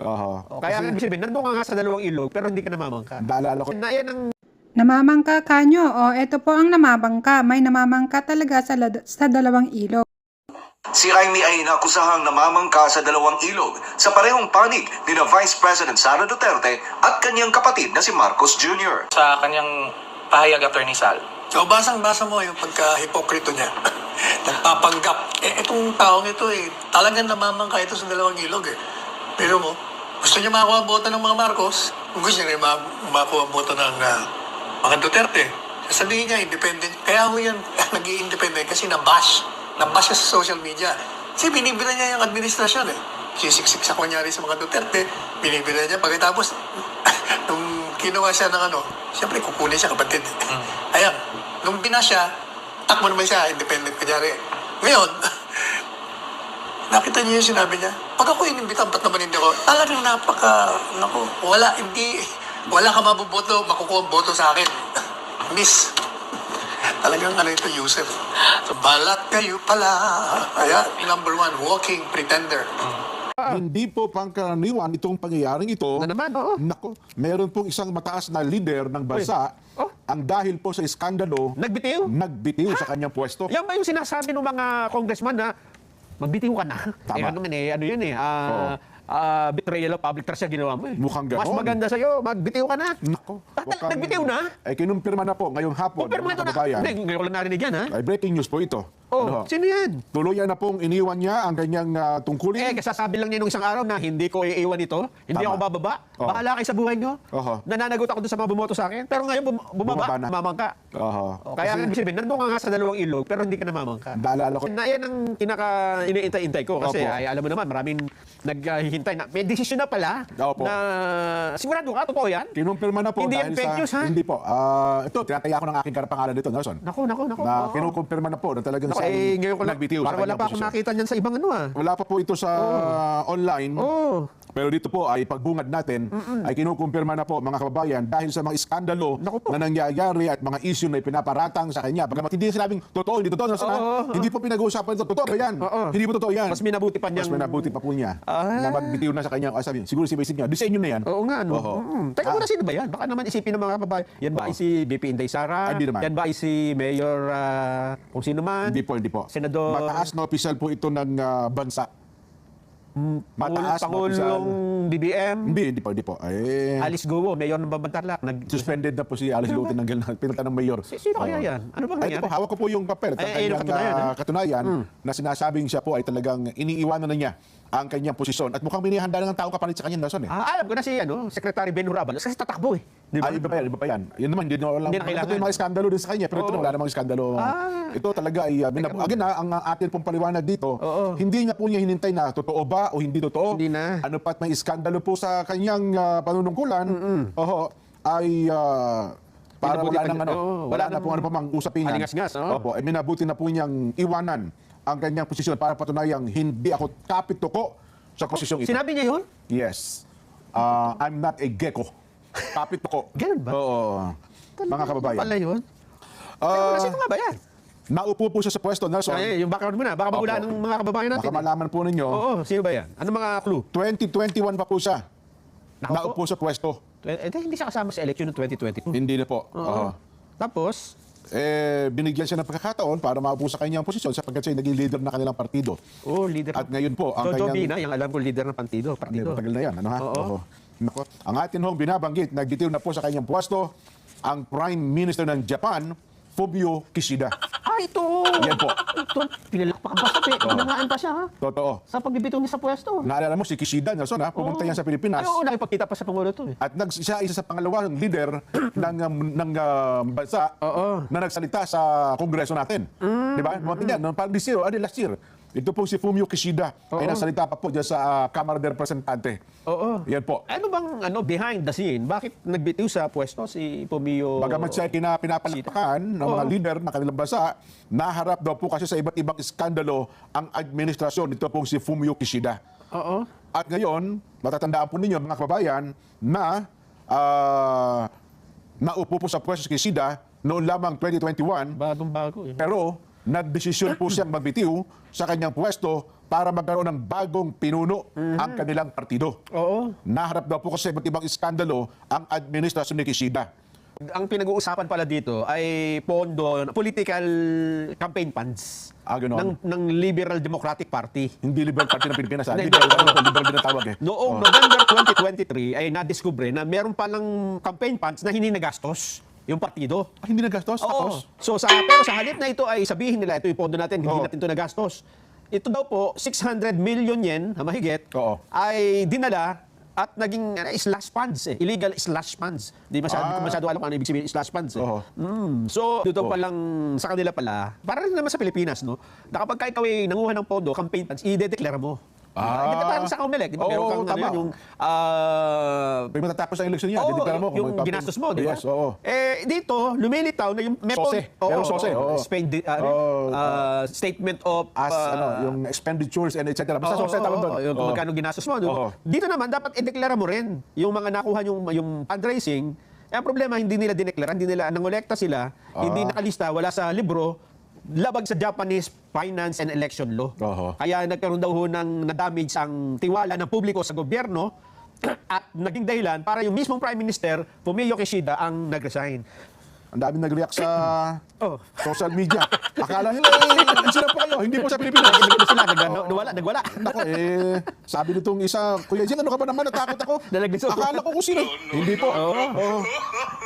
Oo. Kaya ang ibig sabihin, nandun ka nga sa dalawang ilog, pero hindi ka namamangka. Naalala ko, Na yan ang Namamangka ka nyo. O, eto po ang namamangka. May namamangka talaga sa, lad- sa dalawang ilog. Si Raimi ay inakusahang namamangka sa dalawang ilog sa parehong panig ni na Vice President Sara Duterte at kanyang kapatid na si Marcos Jr. sa kanyang pahayag Attorney Sal. So, basang-basa mo yung pagka-hipokrito niya. Nagpapanggap. Eh, itong taong ito eh, talagang namamangka ito sa dalawang ilog eh. Pero mo, gusto niya makakuha ang boto ng mga Marcos, kung gusto niya rin ma- makakuha ang boto ng ah, mga Duterte, sasabihin niya, independent. Kaya ho yan, nag independent kasi nabash. Nabash siya sa social media. Kasi binibira niya yung administrasyon eh. Sisiksik sa kunyari sa mga Duterte, binibira niya. Pagkatapos, nung kinuha siya ng ano, siyempre kukunin siya kapatid. Ayan, nung bina siya, takbo naman siya, independent kunyari. Ngayon, nakita niyo yung sinabi niya, pag ako inimbitan, ba't naman hindi ako? Talagang napaka, naku, wala, hindi, wala ka mabuboto, makukuha ang boto sa akin. Miss, talagang ano ito, user. So, balat kayo pala. Ayan, number one, walking pretender. hindi po pangkaraniwan itong pangyayaring ito. Na naman, oo. Nako, meron pong isang mataas na leader ng bansa Oh. ang dahil po sa iskandalo, nagbitiw. nagbitiw sa kanyang pwesto. Yan ba yung sinasabi ng mga congressman na magbitiw ka na? Tama. Eh, ano man eh, ano yun eh, ah, ah, betrayal of public trust yung ginawa mo eh. Mukhang Mas ganon. maganda sa'yo, magbitiw ka na. Nako. Tatal- mukhang- nagbitiw na? Ay, kinumpirma na po ngayong hapon, mga ito na, kababayan. hindi, ngayon ko lang narinig yan ha. Ay, breaking news po ito. Oh, Ano sino yan? Tuluyan na pong iniwan niya ang kanyang ah, tungkulin. Eh, kasasabi lang niya nung isang araw na hindi ko iiwan ito, hindi Tama. ako bababa. Oo. Bahala kayo sa buhay nyo. Oho. Nananagot ako doon sa mga bumoto sa akin. Pero ngayon, bum- bumaba, Bumaba na. mamangka. Oho. Kaya ang ibig sabihin, nandun ka nga sa dalawang ilog, pero hindi ka namamangka. Naalala ko, Na yan ang pinaka iniintay-intay ko kasi Opo. ay, alam mo naman maraming naghihintay na may desisyon na pala Opo. na sigurado ka totoo yan? kinumpirma na po Hindi dahil yan fake sa... news, ha? Hindi po. Ah, ito, tinataya ko ng aking karapangalan dito, Nelson. Nako, nako, nako. Na Oo. kinukumpirma na po na talagang Siyang eh, ngayon ko lang, nagbitiw sa parang wala pa ako posisyon. nakita niyan sa ibang ano ah. Wala pa po ito sa online. Oh. Pero dito po ay pagbungad natin ay kinukumpirma na po mga kababayan dahil sa mga iskandalo na nangyayari at mga issue na ipinaparatang sa kanya. Bagamat hindi sinabing totoo, hindi totoo? Oo. hindi po pinag-uusapan ito. Totoo ba yan? Oo. Hindi po totoo yan. Mas minabuti pa Mas niyang... minabuti pa po niya Ah. na magbitiw na sa kanya. Ah, sabi, siguro si Basic niya, di sa inyo na yan. Oo nga, no? Oo. Mm. Teka muna, sino ba yan? Baka naman isipin ng mga kababayan. Yan ba ay si BP Inday Sara? Ah, naman. Yan ba ay si Mayor ah, kung sino man? Hindi po, hindi po. Senador- Mataas na official po ito ng ah, bansa. Mataas. Pangulong BBM? Hindi, hindi po, hindi po. Eh, Alice Gowo, Mayor ng Babantarlak. Nag... suspended na po si Alice Lute ng pinunta ng mayor. Si- sino kaya Oo. yan? Ano bang Ay, ito po, hawak ko po yung papel Ay, ay, yung kanyang katunayan, ah, eh. katunayan na sinasabing siya po ay talagang iniiwanan na niya ang kanyang posisyon. At mukhang binihanda na ng tao kapalit sa kanya, Nelson eh. Ah, alam ko na si ano, Secretary Ben Huraban. Kasi tatakbo eh. Di ba? Ay, iba pa yan, iba pa yan. Yun naman, hindi na alam. Hindi na kailangan. Ito yung mga iskandalo din sa kanya, pero ito Oo. na, wala namang iskandalo. Ah. Ito talaga ay, uh, binab- again na, ang uh, atin pong paliwanag dito, Oo. hindi niya po niya hinintay na totoo ba o hindi totoo. Hindi na. Ano pat may iskandalo po sa kanyang uh, panunungkulan, oho, ay uh, para Minabuti wala pa nang niya- ano, oo, wala, wala na po nang ano pa mang usapin halingas-ngas, oo. Opo, ay minabuti na po niyang iwanan ang kanyang posisyon para patunayang hindi ako kapituko sa posisyong ito. Sinabi niya yun? Yes. Uh, I'm not a gecko. Kapit ako. Ganun ba? Oo. Mga kababayan. Pala yun? Ah, Teka sino nga ba yan? naupo po siya sa pwesto, Nelson. Ay, yung background mo na. Baka magulaan ng mga kababayan natin. Baka malaman po ninyo, Oo, sino ba yan? Ano mga clue? 2021 pa po siya. Nakaupo? Naupo sa pwesto. Eh, hindi siya kasama sa election ng 2022. Hindi na po. Oo. Tapos, Eh, binigyan siya ng pagkakataon para maupo sa kanyang posisyon sapagkat siya naging leader ng kanilang partido. oh, leader. At ngayon po, ang Jojo kanyang... Bina, yung alam ko leader ng partido. Partido. matagal na yan. Ano ha? Oo. Nako. Ang atin hong binabanggit, nagbitiw na po sa kanyang pwesto ang Prime Minister ng Japan, Fumio Kishida. Ah, ito! Yan po. Ito, pinalakpak ba sa pe? Pinangaan pa siya, ha? Totoo. Sa pagbibitaw niya sa pwesto. Naalala mo si Kishida, Nelson, ha? Pumunta yan sa Pilipinas. Ay, oo, nakipagkita pa sa Pangulo to, eh. At nag, siya isa sa pangalawang leader ng um, ng uh, bansa Oo. na nagsalita sa kongreso natin. Di ba? Mga tingnan, no? parang this year, ano, last year, ito po si Fumio Kishida ay nagsalita pa po dyan sa uh, Kamara de Representante. Oo. Yan po. Ano bang ano behind the scene? Bakit nagbitiw sa pwesto si Pumio? Bagamat siya kina, pinapalakpakan ng mga Oo. leader ng kanilang bansa, naharap daw po kasi sa iba't ibang iskandalo ang administrasyon nito pong si Fumio Kishida. Oo. At ngayon, matatandaan po ninyo mga kababayan na ah, naupo po sa pwesto si Kishida noong lamang 2021 Bagong bago, eh. pero nagdesisyon po siyang magbitiw sa kanyang pwesto para magkaroon ng bagong pinuno ang kanilang partido. Oo. Naharap daw po kasi iba't ibang iskandalo ang administrasyon ni Kishida. Ang pinag-uusapan pala dito ay pondo, political campaign funds Ah, ng, ng Liberal Democratic Party. Hindi liberal party ng Pilipinas. ah. Hindi, Liberal, ano, liberal din ang tawag eh. Noong Oh. November 2023 ay nadiskubre na meron palang campaign funds na hindi nagastos yung partido. Ah, hindi nagastos? Oo. Tapos? So sa pero sa halip na ito ay sabihin nila ito yung pondo natin, hindi Oo. natin ito nagastos. Ito daw po 600 million yen na mahigit Oo. ay dinala at naging uh, slash funds eh. Illegal slash funds. Di masyado, Ah. ko masyado alam kung ano ibig sabihin slash funds eh. Oo. Mm, so, dito Oo. palang sa kanila pala, para rin naman sa Pilipinas, no? Na kapag ka ikaw ay nanguha ng pondo, campaign funds, i-declare mo. Ah. Hindi, parang sa Comelec, di ba? Oo, Meron kang ano tama. yun, yung ah, Pag matatapos ang eleksyon niya, Oo, dideklara mo. kung yung may papel. ginastos mo, di ba? Yes, oo. Eh, dito, lumilitaw na yung may Sose. Oo, Meron oo, sose, oo. oo. Spend, uh, Oo, uh, statement of... As, uh, ano, yung expenditures and etc. Basta oo, sose, oo, doon. oo, Yung kung Oo. magkano ginastos mo. di ba? Oo. Dito naman, dapat i-declare mo rin yung mga nakuha yung, yung fundraising. Eh, ang problema, hindi nila dineklara, hindi nila nangolekta sila, hindi Ah. nakalista, wala sa libro, labag sa Japanese finance and election law. Oo. Kaya nagkaroon daw ho ng na-damage ang tiwala ng publiko sa gobyerno at naging dahilan para yung mismong Prime Minister, Fumio Kishida, ang nag-resign. Ang dami nag-react sa Oh. social media. Akala nila, eh, sila po kayo, hindi po sa Pilipinas. Nag- sila, nag- nawala, nagwala. Nako, eh, sabi nitong isa, Kuya Jing, ano ka ba naman? Natakot ako. Akala ko kung sino. Hindi po. Oo.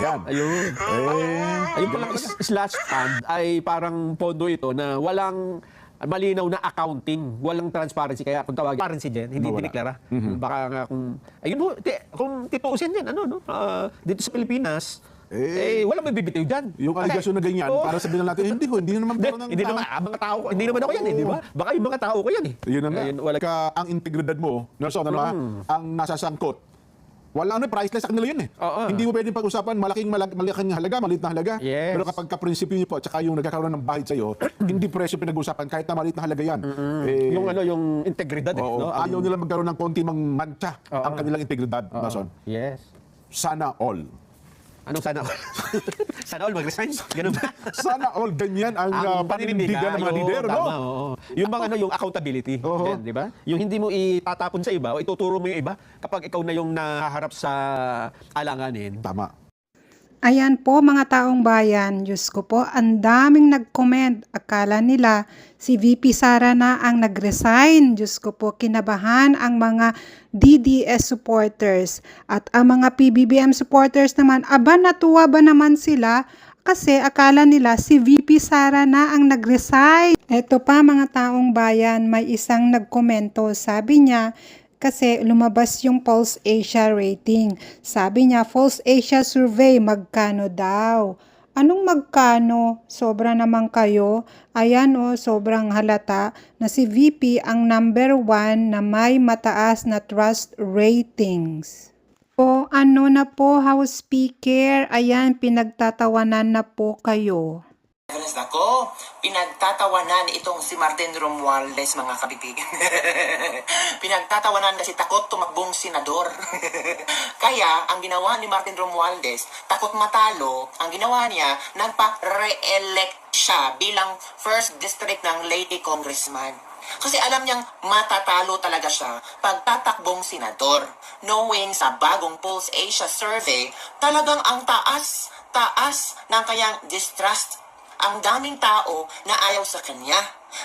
Yan. Ayun. Eh, Ayun palang is- slash fund ay parang pondo ito na walang malinaw na accounting, walang transparency kaya kung tawagin transparency din, hindi Mawala. diniklara. Baka nga kung ayun ho, ti- kung tituusin din ano no, ah, dito sa Pilipinas eh, Eh, walang mabibitiw diyan. yung aligasyon na ganyan, Oo. para sabihin natin, hindi ko, hindi naman pero ng hindi tao. naman, ah, mga tao, ko- hindi naman ako yan eh, di ba? Baka yung mga tao ko yan eh. Yun na nga. Ayun, wala, Ka, ang integridad mo, Nelson, ano ha? Ang nasasangkot. Wala ano, priceless sa kanila yun eh. Oo. Hindi mo pwedeng pag-usapan malaking, malag, malaking halaga, maliit na halaga. Yes. Pero kapag ka-prinsipyo niyo po at saka yung nagkakaroon ng bahid sa'yo, hindi presyo pinag-usapan kahit na maliit na halaga yan. Eh, yung ano, yung integridad eh. oo, no? ayaw nila magkaroon ng konti mang mancha Oo. ang kanilang integridad, Oo. Nelson. Yes. Sana all. Anong sana all? sana all mag-resign? Ganun ba? Sana all ganyan ang, uh, paninindigan ng mga lider, no? tama, oo. Yung mga ano, yung accountability, Oo. din, di ba? Yung hindi mo itatapon sa iba o ituturo mo yung iba kapag ikaw na yung nahaharap sa alanganin. Tama. Ayan po mga taong bayan, Diyos ko po, ang daming nag-comment. Akala nila si VP Sara na ang nag-resign. Diyos ko po, kinabahan ang mga DDS supporters. At ang mga PBBM supporters naman, aba natuwa ba naman sila? Kasi akala nila si VP Sara na ang nag-resign. Ito pa mga taong bayan, may isang nagkomento. Sabi niya, kasi lumabas yung Pulse Asia rating. Sabi niya, Pulse Asia survey, magkano daw? Anong magkano? Sobra naman kayo. Ayan o, sobrang halata na si VP ang number one na may mataas na trust ratings. O ano na po, House Speaker? Ayan, pinagtatawanan na po kayo. Alas ako, pinagtatawanan itong si Martin Romualdez mga kabibigan. pinagtatawanan kasi takot tumakbong senador. Kaya, ang ginawa ni Martin Romualdez, takot matalo, ang ginawa niya, nagpa-re-elect siya bilang first district ng lady congressman. Kasi alam niyang matatalo talaga siya pag tatakbong senador. Knowing sa bagong Pulse Asia survey, talagang ang taas, taas ng kanyang distrust ang daming tao na ayaw sa kanya.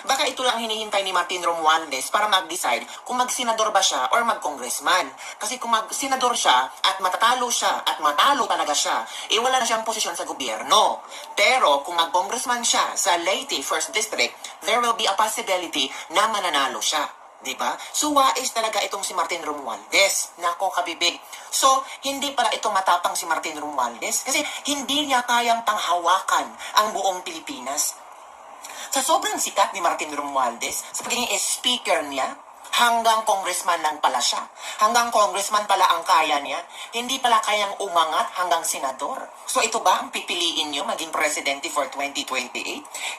Baka ito lang hinihintay ni Martin Romualdez para mag-decide kung mag-senador ba siya or mag-congressman. Kasi kung mag-senador siya at matatalo siya at matalo talaga siya, eh na siyang posisyon sa gobyerno. Pero kung mag-congressman siya sa Leyte 1st District, there will be a possibility na mananalo siya. Di ba? So, wais talaga itong si Martin Romualdez. Nako, kabibig. So, hindi para ito matapang si Martin Romualdez kasi hindi niya kayang panghawakan ang buong Pilipinas. Sa sobrang sikat ni Martin Romualdez, sa pagiging speaker niya, hanggang congressman lang pala siya. Hanggang congressman pala ang kaya niya. Hindi pala kayang umangat hanggang senador. So ito ba ang pipiliin niyo maging presidente for 2028?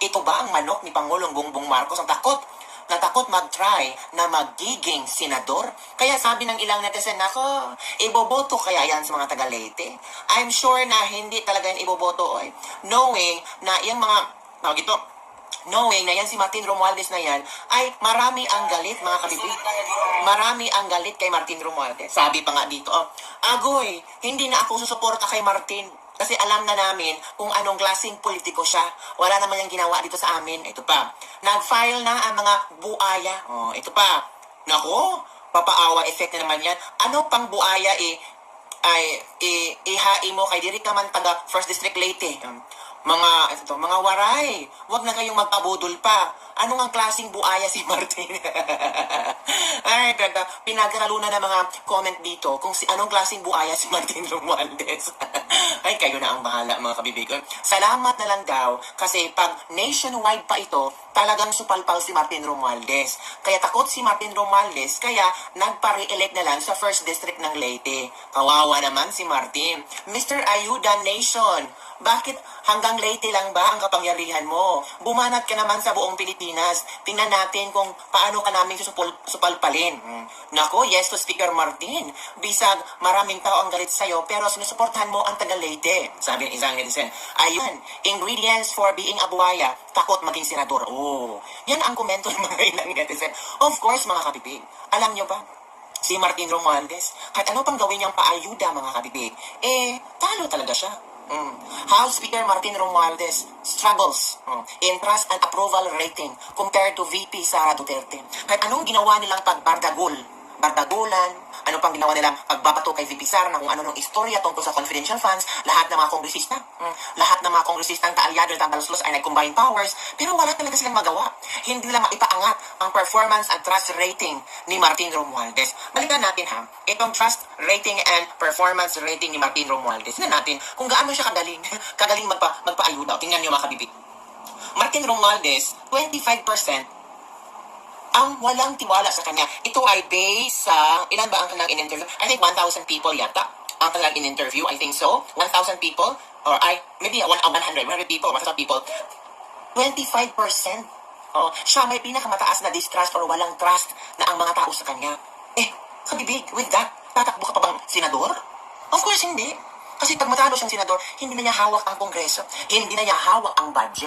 Ito ba ang manok ni Pangulong Bongbong Marcos ang takot? Natakot mag-try na magiging senador. Kaya sabi ng ilang netizen, nako, iboboto kaya yan sa mga taga Leyte? I'm sure na hindi talaga yan iboboto, oy. Knowing na yung mga, tawag ito, knowing na yan si Martin Romualdez na yan, ay marami ang galit mga kabibig. Marami ang galit kay Martin Romualdez. Sabi pa nga dito, oh, Agoy, hindi na ako susuporta kay Martin. Kasi alam na namin kung anong klaseng politiko siya. Wala naman yung ginawa dito sa amin. Ito pa. Nag-file na ang mga buaya. Oh, ito pa. Nako, papaawa effect na naman yan. Ano pang buaya eh, ay i, ihai mo kay diri ka man taga First District Leyte. Um, mga ito, mga waray, wag na kayong magpabudol pa. Ano ang klaseng buaya si Martin? Ay, na ng mga comment dito kung si anong klaseng buaya si Martin Romualdez. Ay, kayo na ang bahala mga kabibigan. Salamat na lang daw kasi pag nationwide pa ito, talagang supalpal si Martin Romualdez. Kaya takot si Martin Romualdez, kaya nagpa-re-elect na lang sa first district ng Leyte. Kawawa naman si Martin. Mr. Ayuda Nation, bakit hanggang Leyte lang ba ang kapangyarihan mo? Bumanat ka naman sa buong Pilipinas. Tingnan natin kung paano ka namin susupul, supalpalin. Hmm. Nako, yes to Speaker Martin. Bisag maraming tao ang galit sa'yo pero sinusuportahan mo ang taga. Sabi ng isang netizen. Ayun, ingredients for being a buhaya, takot maging senador. Oh, yan ang komento ng mga ilang netizen. Of course, mga kapipig. Alam nyo ba, si Martin Romualdez, kahit ano pang gawin niyang paayuda mga kabibig, eh, talo talaga siya. Mm. House Speaker Martin Romualdez struggles mm, in trust and approval rating compared to VP Sara Duterte. Kahit anong ginawa nilang pagbardagul, bardagulan, ano pang ginawa nilang pagbabato kay VP Sara na kung ano nung istorya tungkol sa confidential funds, lahat ng mga kongresista, mm, lahat ng mga kongresistang kaalyado ng Tambaluslos ay nag-combine powers, pero wala talaga silang magawa. Hindi lang maipaangat ang performance and trust rating ni Martin Romualdez. Balikan natin ha, itong trust rating and performance rating ni Martin Romualdez. Tingnan natin kung gaano siya kagaling, kagaling magpa, magpaayuda. Tingnan niyo mga kabibig. Martin Romualdez, 25% ang walang tiwala sa kanya. Ito ay based sa, ilan ba ang kanilang in-interview? I think 1,000 people yata ang kanilang in-interview. I think so. 1,000 people. Or I, maybe uh, 100, 100 people, 1,000 people. 25%. Oh, siya may pinakamataas na distrust or walang trust na ang mga tao sa kanya. Eh, kabibig, with that, tatakbo ka pa bang senador? Of course, hindi. Kasi pag matalo siyang senador, hindi na niya hawak ang kongreso. Hindi na niya hawak ang budget.